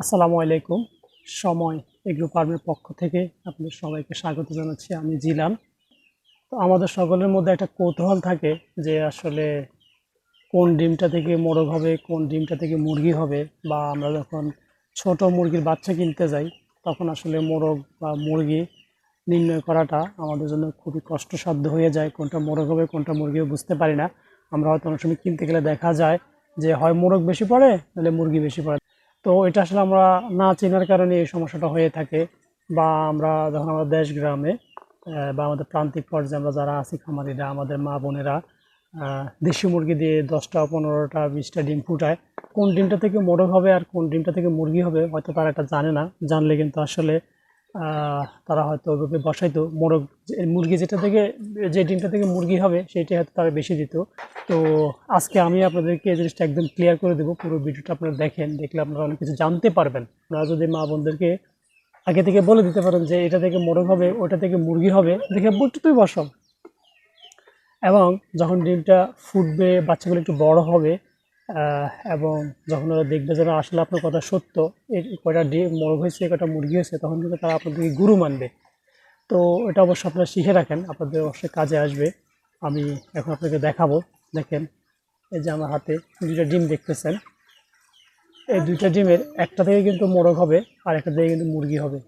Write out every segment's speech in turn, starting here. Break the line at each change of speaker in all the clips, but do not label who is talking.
আসসালামু আলাইকুম। সময় এগ্রো ফার্মের পক্ষ থেকে আপনাদের সবাইকে স্বাগত জানাচ্ছি। আমি জিলান। তো আমাদের সকলের মধ্যে একটা কৌতূহল থাকে যে আসলে কোন ডিমটা থেকে মোরগ হবে, কোন ডিমটা থেকে মুরগি হবে, বা আমরা যখন ছোট মুরগির বাচ্চা কিনতে যাই, তখন আসলে মোরগ বা মুরগি নির্ণয় করাটা আমাদের জন্য খুবই কষ্টসাধ্য হয়ে যায়। কোনটা মোরগ হবে, কোনটা মুরগি বুঝতে পারি না। আমরা হয়তো অনেক সময় কিনতে গেলে দেখা যায় যে হয় মোরগ বেশি পড়ে, নাহলে মুরগি বেশি পড়ে। তো এটা আসলে আমরা না চেনার কারণে এই সমস্যাটা হয়ে থাকে বা আমরা যখন আমরা দেশ গ্রামে বা আমাদের প্রান্তিক পর্যায়ে আমরা যারা আছি খামারিরা, আমাদের মা বোনেরা দেশি মুরগি দিয়ে দশটা, পনেরোটা, বিশটা ডিম ফুটায়, কোন ডিমটা থেকে মোরগ হবে আর কোন ডিমটা থেকে মুরগি হবে হয়তো তারা এটা জানে না। জানলে কিন্তু আসলে তারা হয়তো ওইভাবে বসাইতো। মোরগ মুরগি যেটা থেকে, যে ডিমটা থেকে মুরগি হবে সেইটাই হয়তো তারা বেশি দিত। তো আজকে আমি আপনাদেরকে এই জিনিসটা একদম ক্লিয়ার করে দেবো। পুরো ভিডিওটা আপনারা দেখেন, দেখলে আপনারা অনেক কিছু জানতে পারবেন। আপনারা যদি মা বোনদেরকে আগে থেকে বলে দিতে পারেন যে, এটা থেকে মোরগ হবে, ওটা থেকে মুরগি হবে, দেখে বলতে তুই বসো এবং যখন ডিমটা ফুটবে, বাচ্চাগুলো একটু বড় হবে এবং যখন ওরা দেখবে যেন আসলে আপনার কথা সত্য, এর কয়টা ডিম মোরগ হয়েছে, কয়টা মুরগি হয়েছে, তখন কিন্তু তারা আপনাদেরকে গুরু মানবে। তো এটা অবশ্যই আপনারা শিখে রাখেন, আপনাদের অবশ্যই কাজে আসবে। আমি এখন আপনাকে দেখাবো, দেখেন, এই যে আমার হাতে দুইটা ডিম দেখতেছেন। এই দুইটা ডিমের একটা থেকে কিন্তু মোরগ হবে, আর একটা থেকে কিন্তু মুরগি হবে।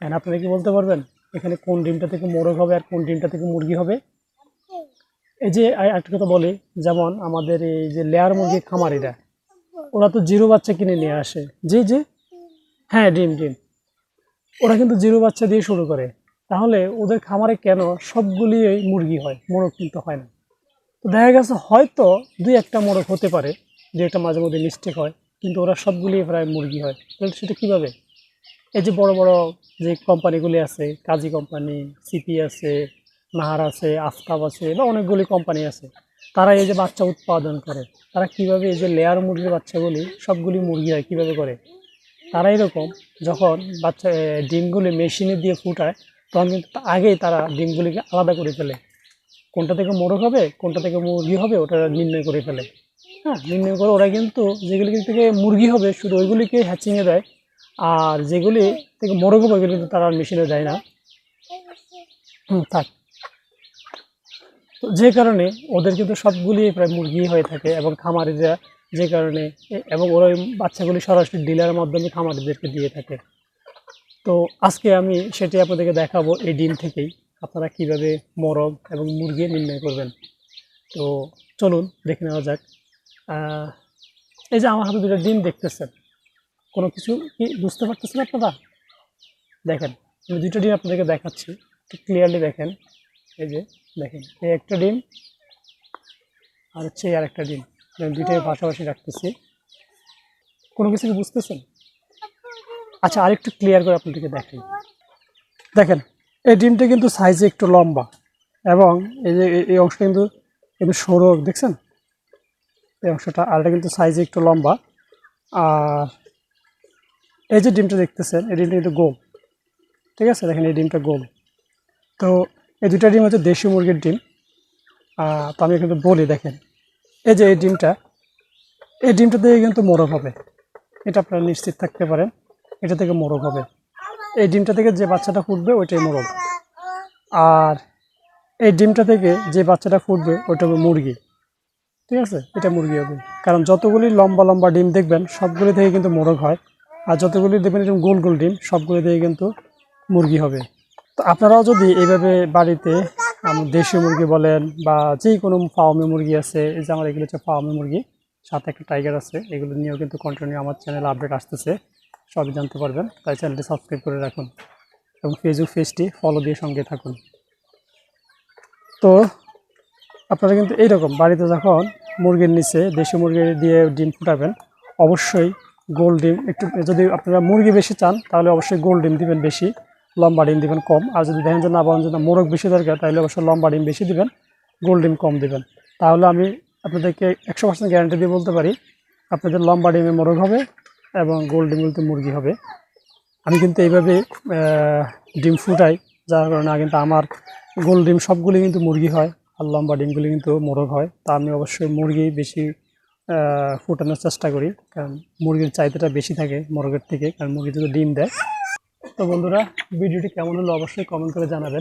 এখন আপনারা কি বলতে পারবেন? এখানে কোন ডিমটা থেকে মোরগ হবে, আর কোন ডিমটা থেকে মুরগি হবে? এই যে একটা কথা বলি, যেমন আমাদের এই যে লেয়ার মুরগি খামারিরা, ওরা তো জিরো বাচ্চা কিনে নিয়ে আসে। জি জি? হ্যাঁ ডিম ডিম। ওরা কিন্তু জিরো বাচ্চা দিয়ে শুরু করে। তাহলে ওদের খামারে কেন সবগুলি মুরগি হয়, মোরগ কিন্তু হয় না? তো দেখা গেছে হয়তো দুই একটা মোরগ হতে পারে যে একটা মাঝে মধ্যে মিস্টেক হয়, কিন্তু ওরা সবগুলি প্রায় মুরগি হয়। তাহলে সেটা কীভাবে? এই যে বড় বড় যে কোম্পানিগুলি আছে, কাজী কোম্পানি, সিপি আছে নাহার আছে, আফতাব আছে বা অনেকগুলি কোম্পানি আছে। তারা এই যে বাচ্চা উৎপাদন করে, তারা কীভাবে এই যে লেয়ার মুরগির বাচ্চাগুলি, সবগুলি মুরগি হয়, কীভাবে করে? তারা এরকম যখন বাচ্চা ডিমগুলি মেশিনে দিয়ে ফুটায়, তখন কিন্তু আগেই তারা ডিমগুলিকে আলাদা করে ফেলে। কোনটা থেকে মোরগ হবে, কোনটা থেকে মুরগি হবে, ওটা নির্ণয় করে ফেলে। হ্যাঁ নির্ণয় করে ওরা কিন্তু যেগুলি থেকে মুরগি হবে, শুধু ওইগুলিকে হ্যাচিংয়ে দেয়, আর যেগুলি থেকে মোরগ হবে, ওইগুলি কিন্তু তারা মেশিনে দেয় না। হুম, থাক। যে কারণে ওদের কিন্তু সবগুলি প্রায় মুরগি হয়ে থাকে এবং খামারিরা যে কারণে এবং ওরা ওই বাচ্চাগুলি সরাসরি ডিলারের মাধ্যমে খামারিদেরকে দিয়ে থাকে। তো আজকে আমি সেটি আপনাদেরকে দেখাবো এই ডিম থেকেই, আপনারা কীভাবে মোরগ এবং মুরগি নির্ণয় করবেন। তো চলুন দেখে নেওয়া যাক। এই যে আমার হাতে দুটো ডিম দেখতেছেন, কোনো কিছু কি বুঝতে পারতেছেন আপনারা? দেখেন, আমি দুটো ডিম আপনাদেরকে দেখাচ্ছি ক্লিয়ারলি দেখেন। এই যে, দেখেন, এই একটা ডিম আর হচ্ছে আর একটা ডিম। আমি দুইটাকে পাশাপাশি রাখতেছি। কোনো কিছু কি বুঝতেছেন? আচ্ছা আরেকটু ক্লিয়ার করে আপনাদেরকে দেখাই। দেখেন, এই ডিমটা কিন্তু সাইজে একটু লম্বা এবং এই যে, এই- এই অংশটা কিন্তু একটু সরু, দেখছেন? এই অংশটা, আর এটা কিন্তু সাইজে একটু লম্বা। আর এই যে ডিমটা দেখতেছেন, এই ডিমটা কিন্তু গোল। ঠিক আছে? দেখেন, এই ডিমটা গোল। তো এই দুটা ডিম হচ্ছে দেশি মুরগির ডিম। তো আমি কিন্তু বলি, দেখেন, এই যে এই ডিমটা এই ডিমটা থেকে কিন্তু মোরগ হবে। এটা আপনারা নিশ্চিত থাকতে পারেন, এটা থেকে মোরগ হবে। এই ডিমটা থেকে যে বাচ্চাটা ফুটবে, ওইটাই মোরগ। আর এই ডিমটা থেকে যে বাচ্চাটা ফুটবে, ওইটা হবে মুরগি। ঠিক আছে? এটা মুরগি হবে। কারণ যতগুলি লম্বা লম্বা ডিম দেখবেন, সবগুলি থেকে কিন্তু মোরগ হয়। আর যতগুলি দেখবেন এরকম গোল গোল ডিম, সবগুলি থেকে কিন্তু মুরগি হবে। তো আপনারাও যদি এইভাবে বাড়িতে, আম- দেশি মুরগি বলেন বা যে কোনো ফার্মে মুরগি আছে, এই যে আমার এগুলো হচ্ছে ফার্মে মুরগি, সাথে একটা টাইগার আছে, এগুলো নিয়েও কিন্তু কন্টিনিউ আমার চ্যানেল আপডেট আসতেছে, সবই জানতে পারবেন, তাই চ্যানেলটি সাবস্ক্রাইব করে রাখুন এবং ফেসবুক পেজটি ফলো দিয়ে সঙ্গে থাকুন। তো আপনারা কিন্তু এইরকম বাড়িতে যখন মুরগির নিচে দেশি মুরগি দিয়ে ডিম ফুটাবেন, অবশ্যই গোল ডিম, একটু যদি আপনারা মুরগি বেশি চান, তাহলে অবশ্যই গোল ডিম দিবেন বেশি। লম্বা ডিম দিবেন কম। আর যদি দেখেন যে না বলেন যে না, মোরগ বেশি দরকার, তাহলে অবশ্যই লম্বা ডিম বেশি দিবেন, গোল ডিম কম দিবেন। তাহলে আমি আপনাদেরকে একশো পার্সেন্ট গ্যারান্টি দিয়ে বলতে পারি, আপনাদের লম্বা ডিমে মোরগ হবে এবং গোল ডিমগুলোতে মুরগি হবে। আমি কিন্তু এইভাবে ডিম ফুটাই, যার কারণে কিন্তু আমার গোল ডিম সবগুলি কিন্তু মুরগি হয়, আর লম্বা ডিমগুলি কিন্তু মোরগ হয়। তা আমি অবশ্যই মুরগি বেশি ফুটানোর চেষ্টা করি, কারণ মুরগির চাহিদাটা বেশি থাকে মোরগের থেকে, কারণ মুরগি যদি ডিম দেয় তো বন্ধুরা ভিডিওটি কেমন হলো অবশ্যই কমেন্ট করে জানাবেন।